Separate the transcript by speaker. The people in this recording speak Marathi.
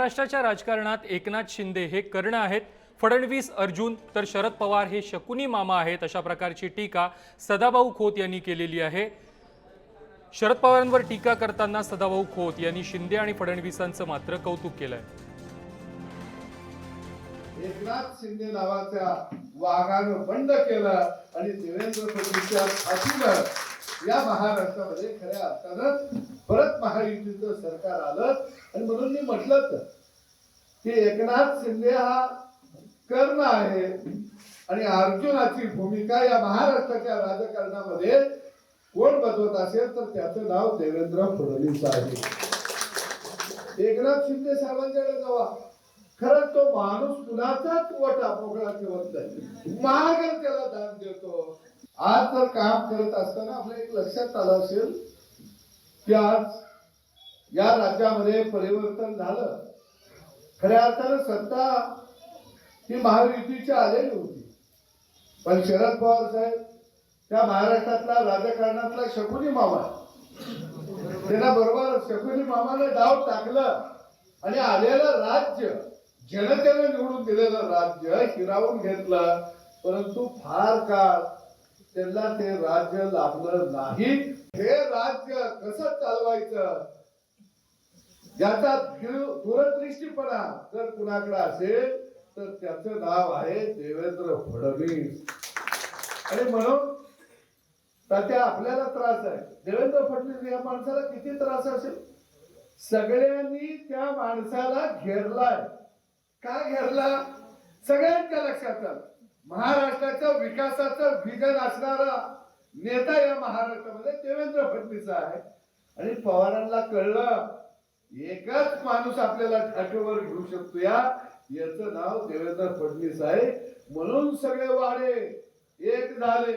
Speaker 1: महाराष्ट्राच्या राजकारणात एकनाथ शिंदे हे कर्ण आहेत. फडणवीस अर्जुन तर शरद पवार हे शकुनी मामा आहेत अशा प्रकारची टीका सदाभाऊ खोत यांनी केलेली आहे. शरद पवारांवर टीका करताना सदाभाऊ खोत यांनी शिंदे आणि फडणवीसांचं मात्र कौतुक केलंय.
Speaker 2: एकनाथ शिंदे नावाच्या वाघानं बंड केलं आणि देवेंद्र फडणवीस या महाराष्ट्रामध्ये खऱ्या अर्थानं परत महायुतीचं सरकार आलं आणि म्हणून मी म्हटलं की एकनाथ शिंदे हा कर्ण आहे आणि अर्जुनाची भूमिका या महाराष्ट्राच्या राजकारणामध्ये कोण बदलत असेल तर त्याचं नाव देवेंद्र फडणवीस आहे. एकनाथ शिंदे साहेबांच्याकडे जावा खरंच तो माणूस कुणाचाच वटा मोकळा ठेवत नाही. महागल त्याला दान देतो. आज तर काम करत असताना आपल्या एक लक्षात आलं असेल की आज या राज्यामध्ये परिवर्तन झालं. खऱ्या अर्थानं सत्ता ही महायुतीची आलेली होती. पण शरद पवार साहेब त्या महाराष्ट्रातला राजकारणातला शकुनी मामा त्यांना बरोबर शकुनी मामाने डाव टाकलं आणि आलेलं राज्य जनतेने निवडून दिलेलं राज्य हिरावून घेतलं. परंतु फार काळ त्यांना ते राज्य लाभलं नाही. हे राज्य कसं चालवायचं? याचा दूरदृष्टीपणा जर कुणाकडे असेल तर त्याचं नाव आहे देवेंद्र फडणवीस. आणि म्हणून त्या आपल्याला त्रास आहे. देवेंद्र फडणवीस या माणसाला किती त्रास असेल? सगळ्यांनी त्या माणसाला घेरलाय. का घेरला? सगळ्यांच्या लक्षात आलं. महाराष्ट्राच्या विकासाचं विजन असणारा नेता या महाराष्ट्रामध्ये देवेंद्र फडणवीस आहे आणि पवारांना कळलं एकच माणूस आपल्याला ठाकेवर घेऊ शकतो या याचं नाव देवेंद्र फडणवीस आहे. म्हणून सगळे वाढे एक झाले.